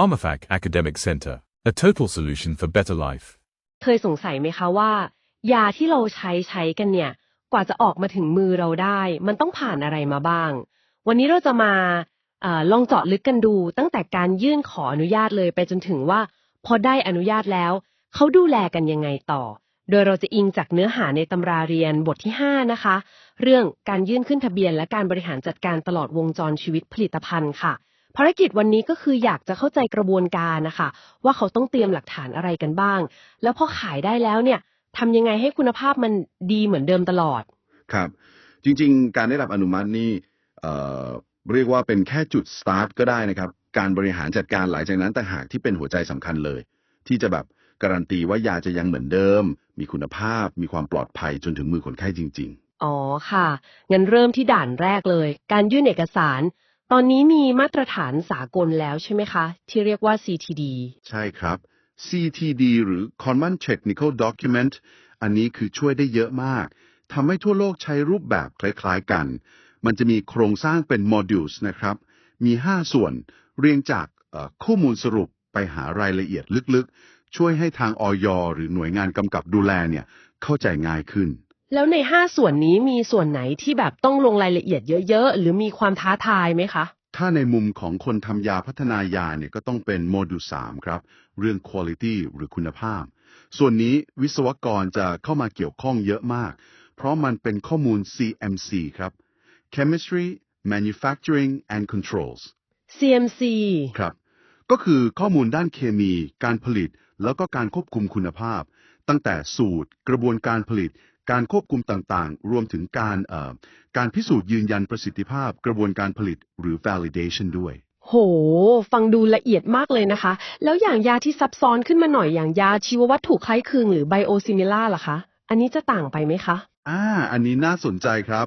PharmaFac Academic Center, a total solution for better life. เคยสงสัยไหมคะว่า ยาที่เราใช้ใช้กันเนี่ย กว่าจะออกมาถึงมือเราได้ มันต้องผ่านอะไรมาบ้าง วันนี้เราจะมาอลองเจาะลึกกันดู ตั้งแต่การยื่นขออนุญาตเลยไปจนถึงว่า พอได้อนุญาตแล้ว เขาดูแลกันยังไงต่อ โดยเราจะอิงจากเนื้อหาในตำราเรียนบทที่ 5 นะคะ เรื่องการยื่นขึ้นทะเบียนและการบริหารจัดการตลอดวงจรชีวิตผลิตภัณฑ์ค่ะ ภารกิจวันนี้ก็คืออยากจะเข้าใจกระบวนการนะคะ ว่าเขาต้องเตรียมหลักฐานอะไรกันบ้าง แล้วพอขายได้แล้วเนี่ยทำยังไงให้คุณภาพมันดีเหมือนเดิมตลอด ครับ จริง ๆ การได้รับอนุมัตินี่เอ่อเรียกว่าเป็นแค่จุดสตาร์ทก็ได้นะครับ การบริหารจัดการหลังจากนั้นต่างหากที่เป็นหัวใจสำคัญเลย ที่จะแบบการันตีว่ายาจะยังเหมือนเดิม มีคุณภาพ มีความปลอดภัยจนถึงมือคนไข้จริงอ๋อค่ะ งั้นเริ่มที่ด่านแรกเลย การยื่นเอกสาร ตอนนี้มีมาตรฐานสากลแล้วใช่ไหมคะ ที่เรียกว่า CTD ใช่ครับ CTD หรือ Common Technical Document อันนี้คือช่วยได้เยอะมากทำให้ทั่วโลกใช้รูปแบบคล้ายๆกัน มันจะมีโครงสร้างเป็น modules นะครับ มี 5 ส่วน เรียงจากข้อมูลสรุปไปหารายละเอียดลึกๆ ช่วยให้ทางออยหรือหน่วยงานกำกับดูแลเนี่ยเข้าใจง่ายขึ้น แล้วใน5ส่วนนี้มีส่วนไหนที่แบบต้องลงรายละเอียดเยอะ ๆ หรือมีความท้าทายไหมคะ ถ้าในมุมของคนทำยาพัฒนายาเนี่ยก็ต้องเป็นโมดูล3ครับ เรื่อง quality หรือคุณภาพ ส่วนนี้วิศวกรจะเข้ามาเกี่ยวข้องเยอะมาก เพราะมันเป็นข้อมูล CMC ครับ Chemistry Manufacturing and Controls CMC ครับ ก็คือข้อมูลด้านเคมี การผลิต แล้วก็การควบคุมคุณภาพ ตั้งแต่สูตร กระบวนการผลิต การควบคุมต่างๆ รวมถึงการเอ่อการพิสูจน์ยืนยันประสิทธิภาพกระบวนการผลิตหรือ validation ด้วย โห ฟังดูละเอียดมากเลยนะคะ แล้วอย่างยาที่ซับซ้อนขึ้นมาหน่อยอย่างยาชีววัตถุคล้ายคลึงหรือไบโอซิมิล่าล่ะคะ อันนี้จะต่างไปไหมคะ อ่า อันนี้น่าสนใจครับ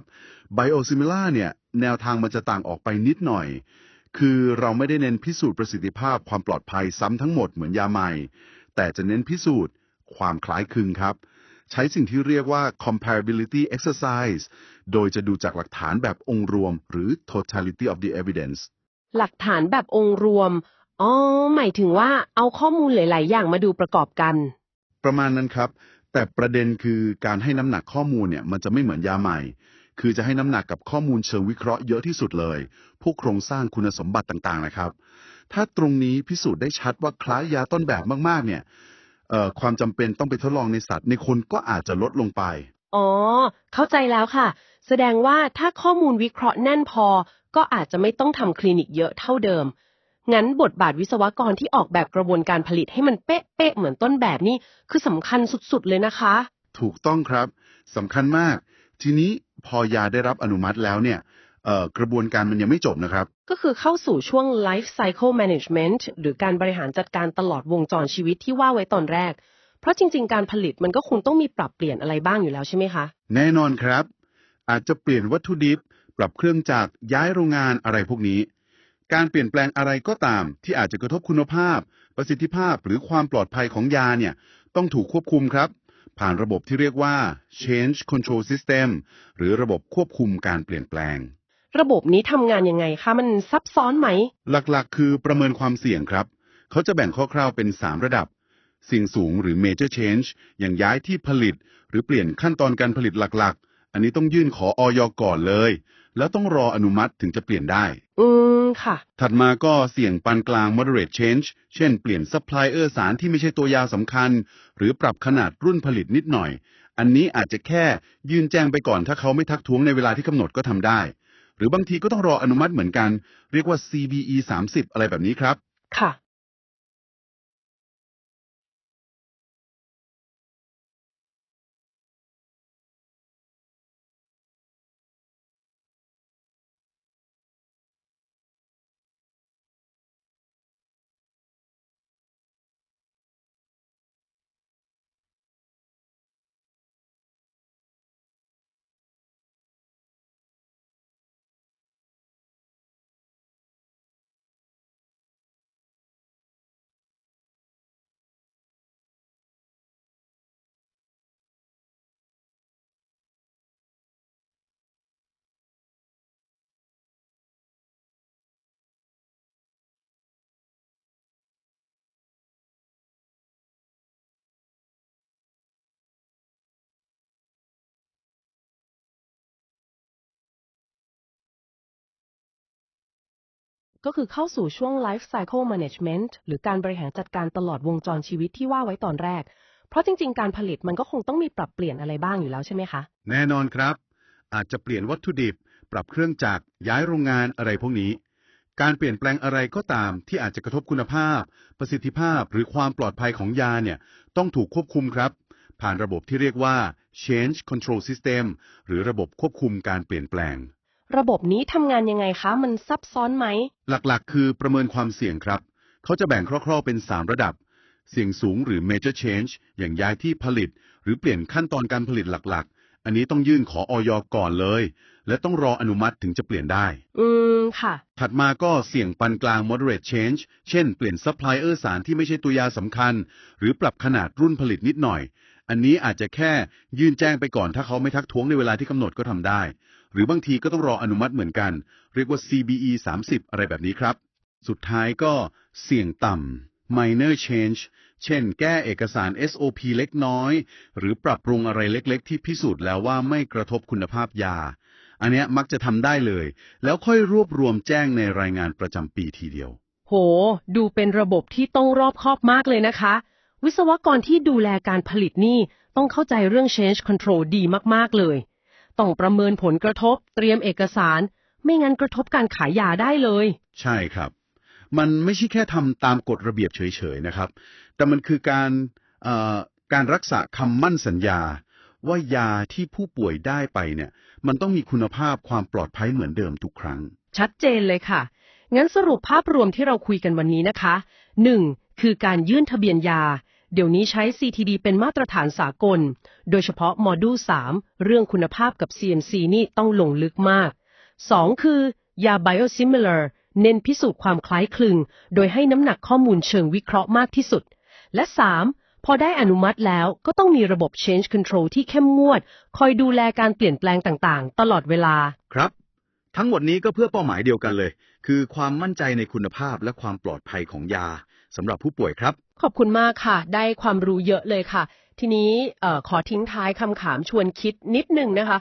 biosimilar เนี่ย แนวทางมันจะต่างออกไปนิดหน่อย คือเราไม่ได้เน้นพิสูจน์ประสิทธิภาพความปลอดภัยซ้ำทั้งหมดเหมือนยาใหม่ แต่จะเน้นพิสูจน์ความคล้ายคลึงครับ ใช้สิ่งที่เรียกว่า comparability exercise โดยจะดูจากหลักฐานแบบองค์รวม หรือ totality of the evidence หลักฐานแบบองค์รวม อ๋อ หมายถึงว่าเอาข้อมูลหลาย ๆ อย่างมาดูประกอบกัน ประมาณนั้นครับ แต่ประเด็นคือการให้น้ำหนักข้อมูลเนี่ยมันจะไม่เหมือนยาใหม่ คือจะให้น้ำหนักกับข้อมูลเชิงวิเคราะห์เยอะที่สุดเลย พวกโครงสร้างคุณสมบัติต่าง ๆ นะครับ ถ้าตรงนี้พิสูจน์ได้ชัดว่าคล้ายยาต้นแบบมาก ๆ เนี่ยเอ่อ ความจำเป็นต้องไปทดลองในสัตว์ในคนก็อาจจะลดลงไป อ๋อ เข้าใจแล้วค่ะ แสดงว่าถ้าข้อมูลวิเคราะห์แน่นพอ ก็อาจจะไม่ต้องทำคลินิกเยอะเท่าเดิม งั้นบทบาทวิศวกรที่ออกแบบกระบวนการผลิตให้มันเป๊ะๆเหมือนต้นแบบนี่คือสำคัญสุดๆเลยนะคะ ถูกต้องครับสำคัญมาก ทีนี้พอยาได้รับอนุมัติแล้วเนี่ยเอ่อ กระบวนการมันยังไม่จบนะครับ ก็คือเข้าสู่ช่วง life cycle management หรือการบริหารจัดการตลอดวงจรชีวิตที่ว่าไว้ตอนแรก เพราะจริง ๆ การผลิตมันก็คงต้องมีปรับเปลี่ยนอะไรบ้างอยู่แล้วใช่ไหมคะ แน่นอนครับ อาจจะเปลี่ยนวัตถุดิบ ปรับเครื่องจักรย้ายโรงงานอะไรพวกนี้ การเปลี่ยนแปลงอะไรก็ตาม ที่อาจจะกระทบคุณภาพ ประสิทธิภาพหรือความปลอดภัยของยาเนี่ยต้องถูกควบคุมครับผ่านระบบที่เรียกว่า change control system หรือระบบควบคุมการเปลี่ยนแปลง ระบบนี้ทำงานยังไงคะ มันซับซ้อนไหม หลักๆ คือประเมินความเสี่ยงครับ เขาจะแบ่งคร่าวๆเป็น 3 ระดับ เสี่ยงสูงหรือ major change อย่างย้ายที่ผลิต หรือเปลี่ยนขั้นตอนการผลิตหลักๆ อันนี้ต้องยื่นขอออยก่อนเลย แล้วต้องรออนุมัติถึงจะเปลี่ยนได้ อืมค่ะ ถัดมาก็เสี่ยงปานกลาง moderate change เช่นเปลี่ยน supplier สารที่ไม่ใช่ตัวยาสำคัญ หรือปรับขนาดรุ่นผลิตนิดหน่อย อันนี้อาจจะแค่ยื่นแจ้งไปก่อน ถ้าเขาไม่ทักท้วงในเวลาที่กำหนดก็ทำได้ หรือบางทีก็ต้องรออนุมัติเหมือนกัน เรียกว่า CBE 30อะไรแบบนี้ครับ ค่ะ ก็คือเข้าสู่ช่วง life cycle management หรือการบริหารจัดการตลอดวงจรชีวิตที่ว่าไว้ตอนแรก เพราะจริง ๆ การผลิตมันก็คงต้องมีปรับเปลี่ยนอะไรบ้างอยู่แล้วใช่ไหมคะ แน่นอนครับ อาจจะเปลี่ยนวัตถุดิบ ปรับเครื่องจักรย้ายโรงงานอะไรพวกนี้ การเปลี่ยนแปลงอะไรก็ตามที่อาจจะกระทบคุณภาพ ประสิทธิภาพหรือความปลอดภัยของยาเนี่ยต้องถูกควบคุมครับ ผ่านระบบที่เรียกว่า change control system หรือระบบควบคุมการเปลี่ยนแปลง ระบบนี้ทำงานยังไงคะ มันซับซ้อนไหม หลักๆ คือประเมินความเสี่ยงครับ เขาจะแบ่งคร่าวๆเป็น 3 ระดับ เสี่ยงสูงหรือ major change อย่างย้ายที่ผลิต หรือเปลี่ยนขั้นตอนการผลิตหลักๆ อันนี้ต้องยื่นขอออยก่อนเลย และต้องรออนุมัติถึงจะเปลี่ยนได้ อืม ค่ะ ถัดมาก็เสี่ยงปานกลาง moderate change เช่น เปลี่ยนซัพพลายเออร์สารที่ไม่ใช่ตัวยาสำคัญ หรือปรับขนาดรุ่นผลิตนิดหน่อย อันนี้อาจจะแค่ยื่นแจ้งไปก่อน ถ้าเขาไม่ทักท้วงในเวลาที่กำหนดก็ทำได้ หรือบางทีก็ต้องรออนุมัติเหมือนกัน เรียกว่า CBE 30 อะไรแบบนี้ครับ สุดท้ายก็เสี่ยงต่ำ minor change เช่น แก้เอกสาร SOP เล็กน้อย หรือปรับปรุงอะไรเล็กๆ ที่พิสูจน์แล้วว่าไม่กระทบคุณภาพยา อันเนี้ยมักจะทำได้เลย แล้วค่อยรวบรวมแจ้งในรายงานประจำปีทีเดียว โห ดูเป็นระบบที่ต้องรอบคอบมากเลยนะคะ วิศวกรที่ดูแลการผลิตนี่ต้องเข้าใจเรื่อง change control ดีมากๆเลย ต้องประเมินผลกระทบ เตรียมเอกสาร ไม่งั้นกระทบการขายยาได้เลย ใช่ครับ มันไม่ใช่แค่ทำตามกฎระเบียบเฉยๆนะครับ แต่มันคือการเอ่อการรักษาคำมั่นสัญญา ว่ายาที่ผู้ป่วยได้ไปเนี่ย มันต้องมีคุณภาพความปลอดภัยเหมือนเดิมทุกครั้ง ชัดเจนเลยค่ะ งั้นสรุปภาพรวมที่เราคุยกันวันนี้นะคะ 1. คือการยื่นทะเบียนยา เดี๋ยวนี้ใช้ CTD เป็นมาตรฐานสากล โดยเฉพาะโมดูล 3 เรื่องคุณภาพกับ CMC นี่ต้องลงลึกมาก 2. คือยา biosimilar เน้นพิสูจน์ความคล้ายคลึง โดยให้น้ำหนักข้อมูลเชิงวิเคราะห์มากที่สุด และ 3. พอได้อนุมัติแล้วก็ต้องมีระบบ change control ที่เข้มงวด คอยดูแลการเปลี่ยนแปลงต่างๆ ตลอดเวลา ครับ ทั้งหมดนี้ก็เพื่อเป้าหมายเดียวกันเลย คือความมั่นใจในคุณภาพและความปลอดภัยของยาสำหรับผู้ป่วยครับ ขอบคุณมากค่ะ ได้ความรู้เยอะเลยค่ะ ทีนี้ขอทิ้งท้ายคำถามชวนคิดนิดนึงนะคะ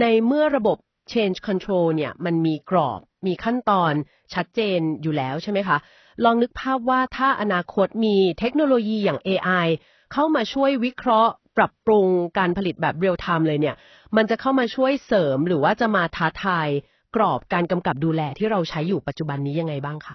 ในเมื่อระบบ change control เนี่ยมันมีกรอบมีขั้นตอนชัดเจนอยู่แล้วใช่ไหมคะ ลองนึกภาพว่าถ้าอนาคตมีเทคโนโลยีอย่าง AI เข้ามาช่วยวิเคราะห์ ปรับปรุงการผลิตแบบเรียลไทม์เลยเนี่ย มันจะเข้ามาช่วยเสริมหรือว่าจะมาท้าทาย กรอบการกำกับดูแลที่เราใช้อยู่ปัจจุบันนี้ยังไงบ้างคะ